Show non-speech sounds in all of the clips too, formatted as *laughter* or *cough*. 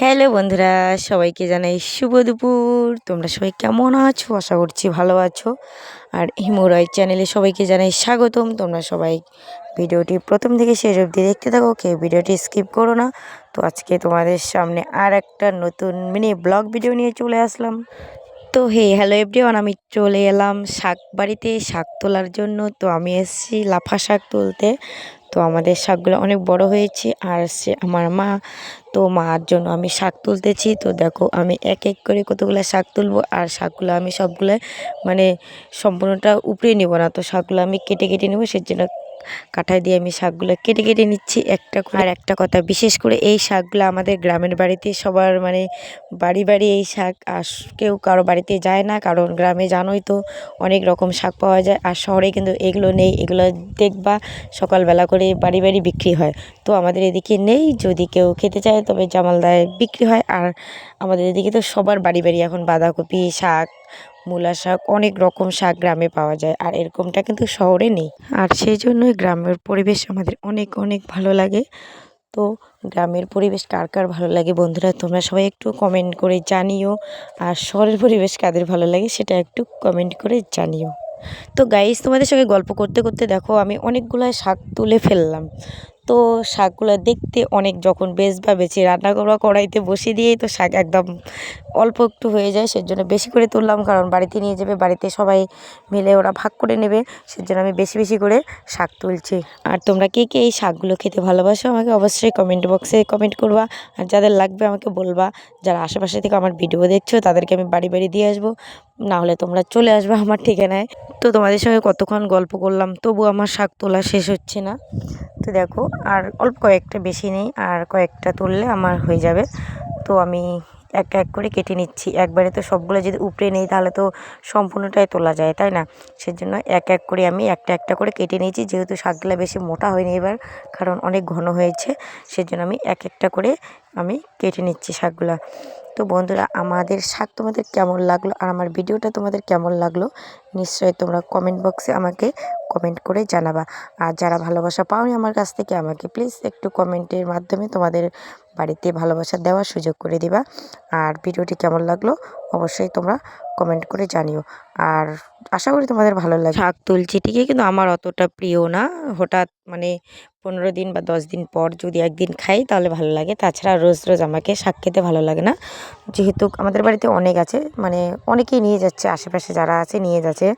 Hello বন্ধুরা, সবাইকে জানাই শুভ দুপুর। তোমরা সবাই কেমন আছো? আশা করছি ভালো আছো। আর হিমোরয় চ্যানেলে সবাইকে জানাই স্বাগতম। তোমরা সবাই ভিডিওটি প্রথম থেকে শেষ অবধি দেখতে থাকো, কেউ ভিডিওটি স্কিপ করো না। তো আজকে তোমাদের সামনে আর একটা নতুন মিনি ব্লগ ভিডিও নিয়ে চলে আসলাম। তো হে, হ্যালো এভরিওয়ান, আমি চলে এলাম শাক বাড়িতে, শাক তোলার জন্য। তো আমি এসেছি লাফা শাক তুলতে। তো আমাদের শাকগুলো অনেক বড় হয়েছে আর সে আমার মা, তো মার জন্য আমি শাক তুলতেছি। তো দেখো আমি এক এক করে কতগুলো শাক তুলবো আর শাকগুলো আমি সবগুলো মানে সম্পূর্ণটা উপরে নেব না। তো শাকগুলো আমি কেটে কেটে নেব, সেজন্য কাঁঠায় দিয়ে আমি শাকগুলো কেটে কেটে নিচ্ছি একটা আর একটা কথা, বিশেষ করে এই শাকগুলো আমাদের গ্রামের বাড়িতে সবার মানে বাড়ি বাড়ি এই শাক, আর কেউ কারও বাড়িতে যায় না, কারণ গ্রামে জানোই তো অনেক রকম শাক পাওয়া যায়, আর শহরে কিন্তু এগুলো নেই, এগুলো দেখবা সকালবেলা করে বাড়ি বাড়ি বিক্রি হয়। তো আমাদের এদিকে নেই, যদি কেউ খেতে চায় তবে জামালদায় বিক্রি হয়, আর আমাদের এদিকে তো সবার বাড়ি বাড়ি এখন বাঁধাকপি, শাক মূলা শাক, অনেক রকম শাক গ্রামে পাওয়া যায়, আর এরকমটা কিন্তু শহরে নেই। আর সেই জন্যই গ্রামের পরিবেশ আমাদের অনেক অনেক ভালো লাগে। তো গ্রামের পরিবেশ কার কার ভালো লাগে বন্ধুরা, তোমরা সবাই একটু কমেন্ট করে জানিও। আর শহরের পরিবেশ কাদের ভালো লাগে সেটা একটু কমেন্ট করে জানিও। তো গাইস তোমাদের সঙ্গে গল্প করতে করতে দেখো, আমি অনেকগুলো শাক তুলে ফেললাম। তো শাকগুলো দেখতে অনেক যখন বেশ বা বেছে রান্না করা কড়াইতে বসিয়ে দিয়েই তো শাক একদম অল্প একটু হয়ে যায়, সেজন্য বেশি করে তুললাম, কারণ বাড়িতে নিয়ে যাবে, বাড়িতে সবাই মিলে ওরা ভাগ করে নেবে, সেজন্য আমি বেশি বেশি করে শাক তুলছি। আর তোমরা কে কে এই শাকগুলো খেতে ভালোবাসো, আমাকে অবশ্যই কমেন্ট বক্সে কমেন্ট করবা, আর যাদের লাগবে আমাকে বলবা, যারা আশেপাশে থেকে আমার ভিডিও দেখছ, তাদেরকে আমি বাড়ি বাড়ি দিয়ে আসব। না হলে তোমরা চলে আসবে *laughs* আমার ঠিকানায়। তো তোমাদের সঙ্গে কতক্ষণ গল্প করলাম, তবু আমার শাক তোলা শেষ হচ্ছে না। তো দেখো, আর অল্প কয়েকটা বেশি নেই, আর কয়েকটা তুললে আমার হয়ে যাবে। তো আমি এক এক করে কেটে নিচ্ছি। একবারে তো সবগুলো যদি উপরে নেই, তাহলে তো সম্পূর্ণটাই তোলা যায়, তাই না? সেজন্য এক এক করে আমি একটা একটা করে কেটে নিয়েছি, যেহেতু শাকগুলো বেশি মোটা হয়নি এবার, কারণ অনেক ঘন হয়েছে, সেজন্য আমি এক একটা করে আমি কেটে নিচ্ছি শাকগুলো। তো বন্ধুরা, আমাদের শাক তোমাদের কেমন লাগল আর আমার ভিডিওটা তোমাদের কেমন লাগল, নিশ্চয়ই তোমরা কমেন্ট বক্সে আমাকে কমেন্ট করে জানাবা। আর যারা ভালোবাসা পাওনি আমার কাছ থেকে, আমাকে প্লিজ একটু কমেন্টের মাধ্যমে তোমাদের বাড়িতে ভালোবাসা দেওয়ার সুযোগ করে দিবা। আর ভিডিওটি কেমন লাগল অবশ্যই তোমরা কমেন্ট করে জানিও। আর আশা করি তোমাদের ভালো লাগে শাক তুলছি ঠিকই কিন্তু আমার অতটা প্রিয় না। হঠাৎ মানে পনেরো দিন বা দশ দিন পর যদি একদিন খাই তাহলে ভালো লাগে। তাছাড়া রোজ রোজ আমাকে শাক খেতে ভালো লাগে না। যেহেতু আমাদের বাড়িতে অনেক আছে মানে অনেকেই নিয়ে যাচ্ছে, আশেপাশে যারা আছে নিয়ে যাচ্ছে।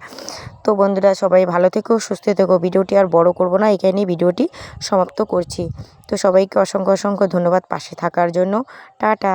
তো বন্ধুরা সবাই ভালো থেকো, সুস্থ থেকো। ভিডিওটি আর বড় করব না, এখানেই ভিডিওটি সমাপ্ত করছি। তো সবাইকে অসংখ্য অসংখ্য ধন্যবাদ পাশে থাকার জন্য। টাটা।